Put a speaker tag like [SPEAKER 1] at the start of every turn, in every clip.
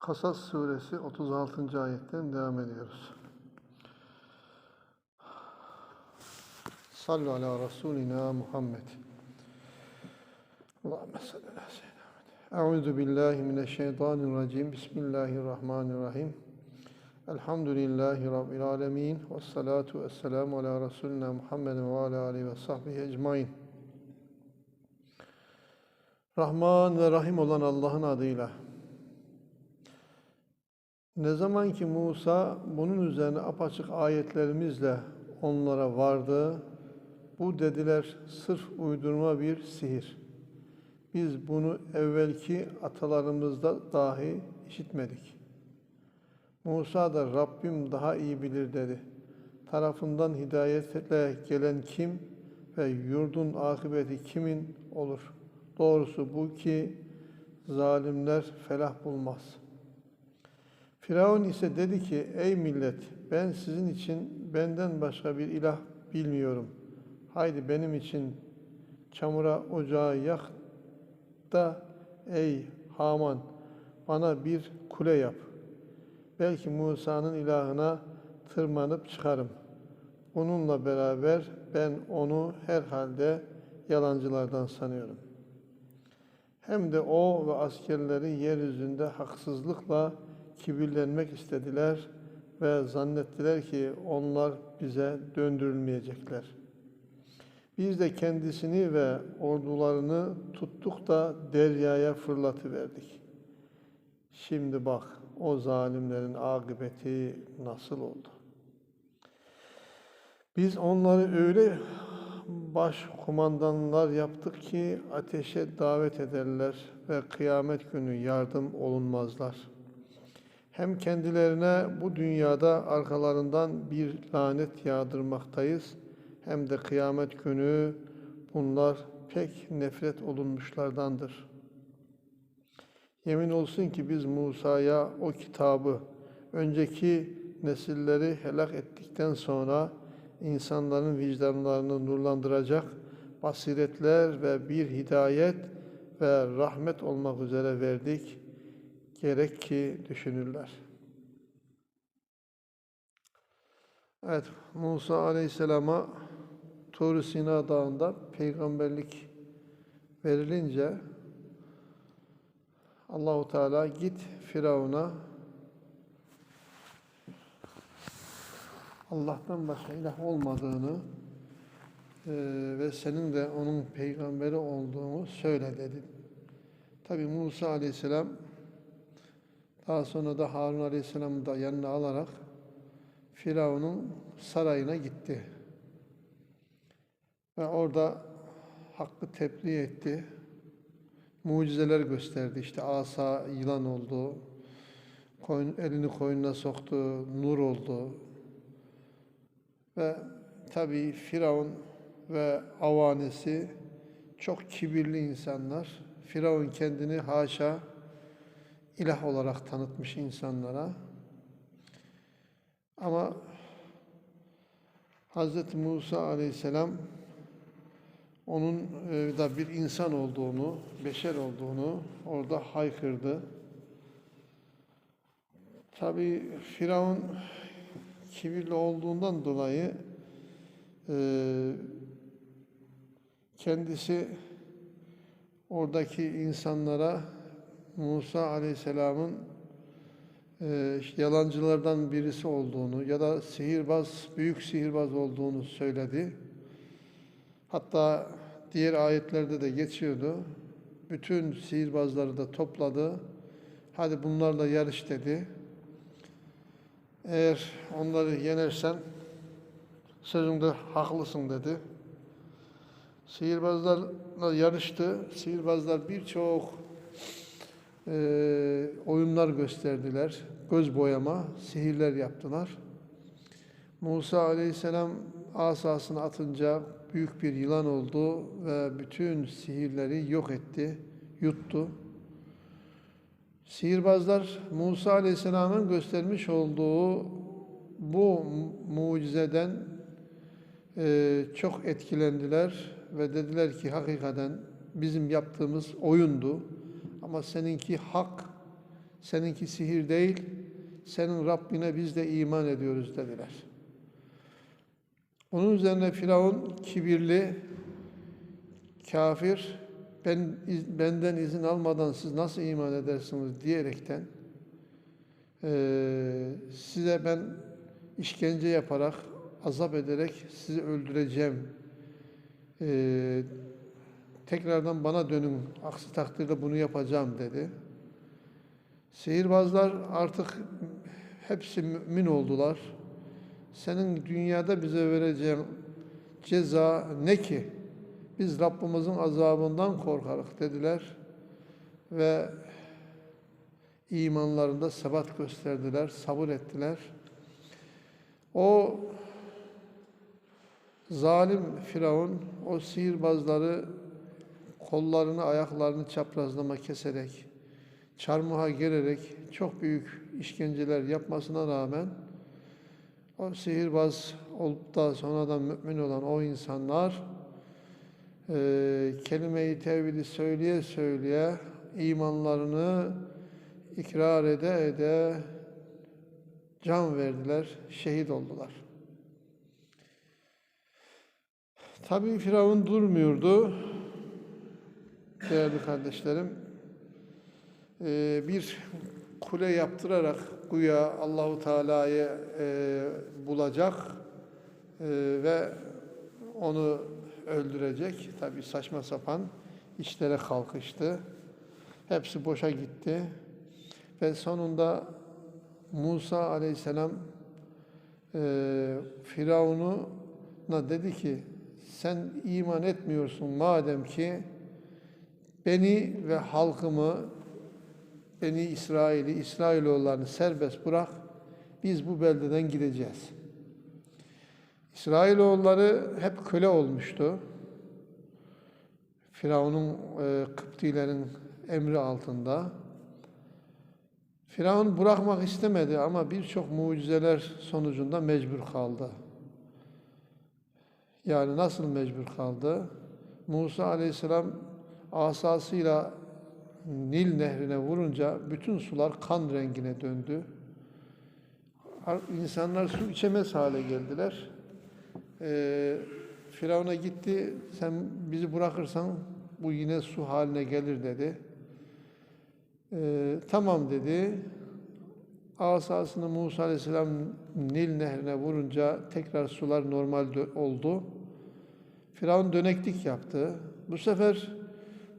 [SPEAKER 1] Kasas suresi 36. ayetten devam ediyoruz. Sallu ala Resulina Muhammed. Allahümme salli ala seyyidina Muhammed. Euzu billahi mineşşeytanirracim. Bismillahirrahmanirrahim. Elhamdülillahi Rabbil alemin. Ve salatu ve selamu ala Resulina Muhammedin ve ala aleyhi ve sahbihi ecmain. Rahman ve Rahim olan Allah'ın adıyla. Ne zaman ki Musa bunun üzerine apaçık ayetlerimizle onlara vardı, bu dediler sırf uydurma bir sihir. Biz bunu evvelki atalarımızda dahi işitmedik. Musa da Rabbim daha iyi bilir dedi. Tarafından hidayetle gelen kim ve yurdun akıbeti kimin olur? Doğrusu bu ki zalimler felah bulmaz.'' Firavun ise dedi ki, ey millet ben sizin için benden başka bir ilah bilmiyorum. Haydi benim için çamura ocağı yak da ey Haman bana bir kule yap. Belki Musa'nın ilahına tırmanıp çıkarım. Onunla beraber ben onu herhalde yalancılardan sanıyorum. Hem de o ve askerleri yeryüzünde haksızlıkla kibirlenmek istediler ve zannettiler ki onlar bize döndürülmeyecekler. Biz de kendisini ve ordularını tuttuk da deryaya fırlatıverdik. Şimdi bak o zalimlerin akıbeti nasıl oldu? Biz onları öyle baş kumandanlar yaptık ki ateşe davet ederler ve kıyamet günü yardım olunmazlar.'' Hem kendilerine bu dünyada arkalarından bir lanet yağdırmaktayız, hem de kıyamet günü bunlar pek nefret olunmuşlardandır. Yemin olsun ki biz Musa'ya o kitabı, önceki nesilleri helak ettikten sonra insanların vicdanlarını nurlandıracak basiretler ve bir hidayet ve rahmet olmak üzere verdik.'' Gerek ki düşünürler. Evet, Musa Aleyhisselam'a Tur Sina Dağı'nda peygamberlik verilince Allahu Teala git Firavun'a Allah'tan başka ilah olmadığını e, ve senin de onun peygamberi olduğunu söyle dedi. Tabi Musa Aleyhisselam daha sonra da Harun Aleyhisselam'ı da yanına alarak Firavun'un sarayına gitti. Ve orada hakkı tebliğ etti. Mucizeler gösterdi. İşte asa yılan oldu. Koyun, elini koyununa soktu. Nur oldu. Ve tabii Firavun ve avanesi çok kibirli insanlar. Firavun kendini haşa ilah olarak tanıtmış insanlara. Ama Hz. Musa aleyhisselam onun e, da bir insan olduğunu, beşer olduğunu orada haykırdı. Tabi Firavun kibirli olduğundan dolayı e, kendisi oradaki insanlara Musa Aleyhisselam'ın e, yalancılardan birisi olduğunu ya da sihirbaz, büyük sihirbaz olduğunu söyledi. Hatta diğer ayetlerde de geçiyordu. Bütün sihirbazları da topladı. Hadi bunlarla yarış dedi. Eğer onları yenersen sözünde haklısın dedi. Sihirbazlarla yarıştı. Sihirbazlar birçok e, oyunlar gösterdiler. Göz boyama, sihirler yaptılar. Musa aleyhisselam asasını atınca büyük bir yılan oldu ve bütün sihirleri yok etti, yuttu. Sihirbazlar Musa aleyhisselamın göstermiş olduğu bu mucizeden e, çok etkilendiler ve dediler ki hakikaten bizim yaptığımız oyundu ama seninki hak, Seninki sihir değil, senin Rabbine biz de iman ediyoruz dediler. Onun üzerine Firavun kibirli, kafir, ben benden izin almadan siz nasıl iman edersiniz diyerekten eee, size ben işkence yaparak, azap ederek sizi öldüreceğim. Eee, tekrardan bana dönün, aksi takdirde bunu yapacağım dedi. Sihirbazlar artık hepsi mümin oldular. Senin dünyada bize vereceğin ceza ne ki? Biz Rabbimizin azabından korkarız dediler ve imanlarında sebat gösterdiler, sabır ettiler. O zalim Firavun o sihirbazları kollarını, ayaklarını çaprazlama keserek, çarmıha gererek çok büyük işkenceler yapmasına rağmen o sihirbaz olup da sonradan mümin olan o insanlar e, kelime-i tevhidi söyleye söyleye imanlarını ikrar ede ede can verdiler, şehit oldular. Tabii Firavun durmuyordu. Değerli kardeşlerim, Ee, bir kule yaptırarak güya Allahu Teala'yı e, bulacak e, ve onu öldürecek. Tabii saçma sapan işlere kalkıştı. Hepsi boşa gitti. Ve sonunda Musa aleyhisselam e, Firavun'a dedi ki sen iman etmiyorsun madem ki beni ve halkımı Beni İsrail'i, İsrailoğullarını serbest bırak. Biz bu beldeden gideceğiz. İsrailoğulları hep köle olmuştu. Firavun'un, e, Kıptilerin emri altında. Firavun bırakmak istemedi ama birçok mucizeler sonucunda mecbur kaldı. Yani nasıl mecbur kaldı? Musa aleyhisselam asasıyla Nil nehrine vurunca bütün sular kan rengine döndü. İnsanlar su içemez hale geldiler. Ee, Firavun'a gitti, sen bizi bırakırsan bu yine su haline gelir dedi. Ee, tamam dedi. Asasını Musa Aleyhisselam Nil nehrine vurunca tekrar sular normal oldu. Firavun döneklik yaptı. Bu sefer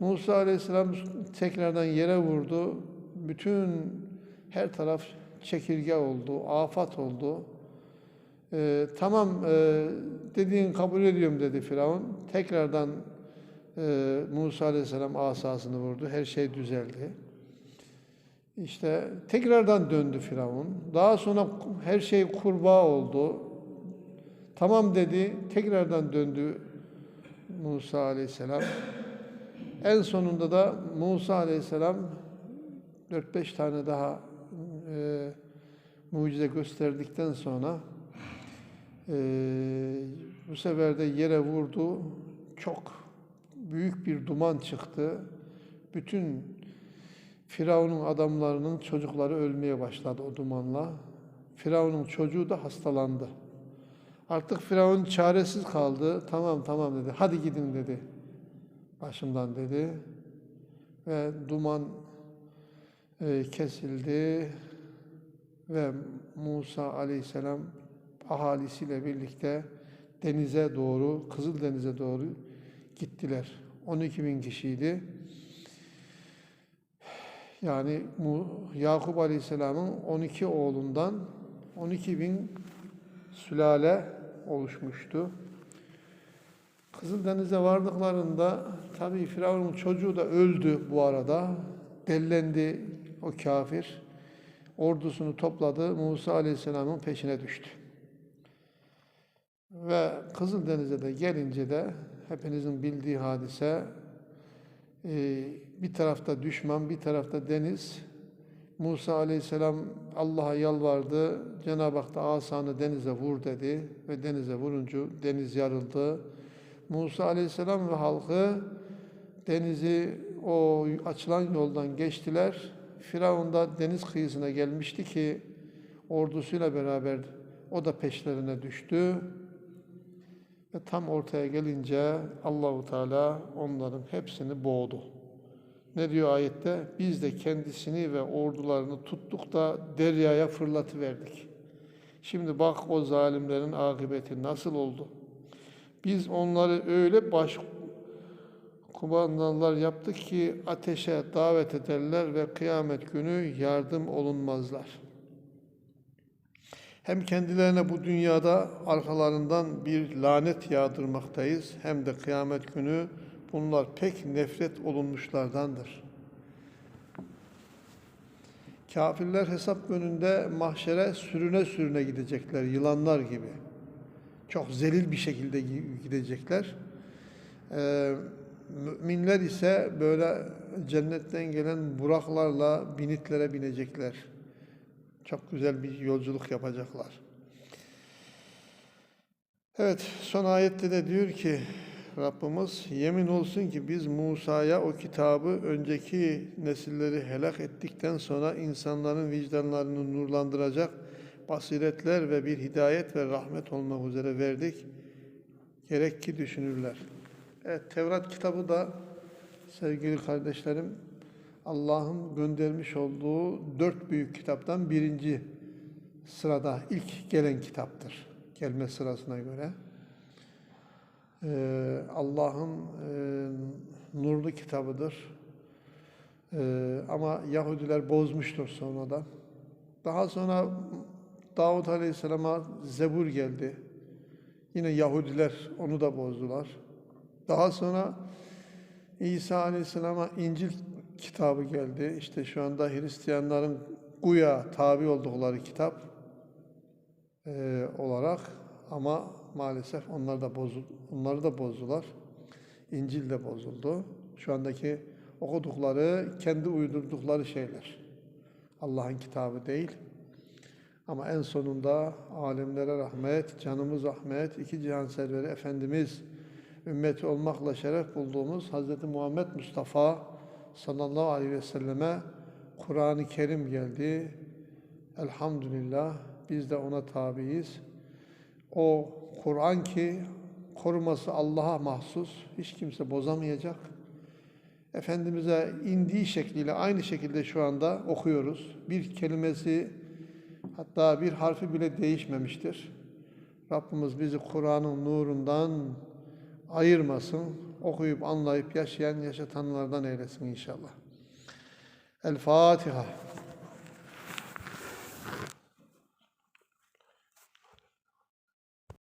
[SPEAKER 1] Musa Aleyhisselam tekrardan yere vurdu. Bütün her taraf çekirge oldu, afat oldu. Ee, tamam e, dediğin kabul ediyorum dedi Firavun. Tekrardan e, Musa Aleyhisselam asasını vurdu. Her şey düzeldi. İşte tekrardan döndü Firavun. Daha sonra her şey kurbağa oldu. Tamam dedi. Tekrardan döndü Musa Aleyhisselam. En sonunda da Musa Aleyhisselam 4-5 tane daha e, mucize gösterdikten sonra e, bu sefer de yere vurdu. Çok büyük bir duman çıktı. Bütün Firavun'un adamlarının çocukları ölmeye başladı o dumanla. Firavun'un çocuğu da hastalandı. Artık Firavun çaresiz kaldı. Tamam tamam dedi. Hadi gidin dedi başımdan dedi ve duman e, kesildi ve Musa aleyhisselam ahalisiyle birlikte denize doğru, Kızıl Denize doğru gittiler. 12 bin kişiydi. Yani Yakup Aleyhisselam'ın 12 oğlundan 12 bin sülale oluşmuştu. Kızıldeniz'e vardıklarında tabii Firavun'un çocuğu da öldü bu arada. Dellendi o kafir. Ordusunu topladı. Musa Aleyhisselam'ın peşine düştü. Ve Kızıldeniz'e de gelince de hepinizin bildiği hadise e, bir tarafta düşman, bir tarafta deniz. Musa Aleyhisselam Allah'a yalvardı. Cenab-ı Hak da asanı denize vur dedi ve denize vurunca deniz yarıldı. Musa Aleyhisselam ve halkı denizi o açılan yoldan geçtiler Firavun da deniz kıyısına gelmişti ki ordusuyla beraber o da peşlerine düştü. Ve tam ortaya gelince Allahu Teala onların hepsini boğdu. Ne diyor ayette? Biz de kendisini ve ordularını tuttuk da deryaya fırlatıverdik. Şimdi bak o zalimlerin akıbeti nasıl oldu. Biz onları öyle baş kumandanlar yaptık ki ateşe davet ederler ve kıyamet günü yardım olunmazlar. Hem kendilerine bu dünyada arkalarından bir lanet yağdırmaktayız hem de kıyamet günü bunlar pek nefret olunmuşlardandır. Kafirler hesap önünde mahşere sürüne sürüne gidecekler, yılanlar gibi. Çok zelil bir şekilde gi- gidecekler. Ee, müminler ise böyle cennetten gelen buraklarla binitlere binecekler. Çok güzel bir yolculuk yapacaklar. Evet, son ayette de diyor ki Rabbimiz yemin olsun ki biz Musa'ya o kitabı önceki nesilleri helak ettikten sonra insanların vicdanlarını nurlandıracak basiretler ve bir hidayet ve rahmet olmak üzere verdik. Gerek ki düşünürler. Evet, Tevrat kitabı da sevgili kardeşlerim Allah'ın göndermiş olduğu dört büyük kitaptan birinci sırada ilk gelen kitaptır. Gelme sırasına göre. Ee, Allah'ın e, nurlu kitabıdır. Ee, ama Yahudiler bozmuştur sonradan. Daha sonra Davud Aleyhisselam'a Zebur geldi. Yine Yahudiler onu da bozdular. Daha sonra İsa Aleyhisselam'a İncil kitabı geldi. İşte şu anda Hristiyanların Guya tabi oldukları kitap e, olarak ama maalesef onlar da bozul, onları da bozdular. İncil de bozuldu. Şu andaki okudukları, kendi uydurdukları şeyler. Allah'ın kitabı değil. Ama en sonunda alemlere rahmet, canımız rahmet, iki cihan serveri Efendimiz ümmeti olmakla şeref bulduğumuz Hz. Muhammed Mustafa sallallahu aleyhi ve selleme Kur'an-ı Kerim geldi. Elhamdülillah biz de ona tabiiz. O Kur'an ki koruması Allah'a mahsus, hiç kimse bozamayacak. Efendimiz'e indiği şekliyle aynı şekilde şu anda okuyoruz. Bir kelimesi hatta bir harfi bile değişmemiştir. Rabbimiz bizi Kur'an'ın nurundan ayırmasın, okuyup anlayıp yaşayan yaşatanlardan eylesin inşallah. El Fatiha.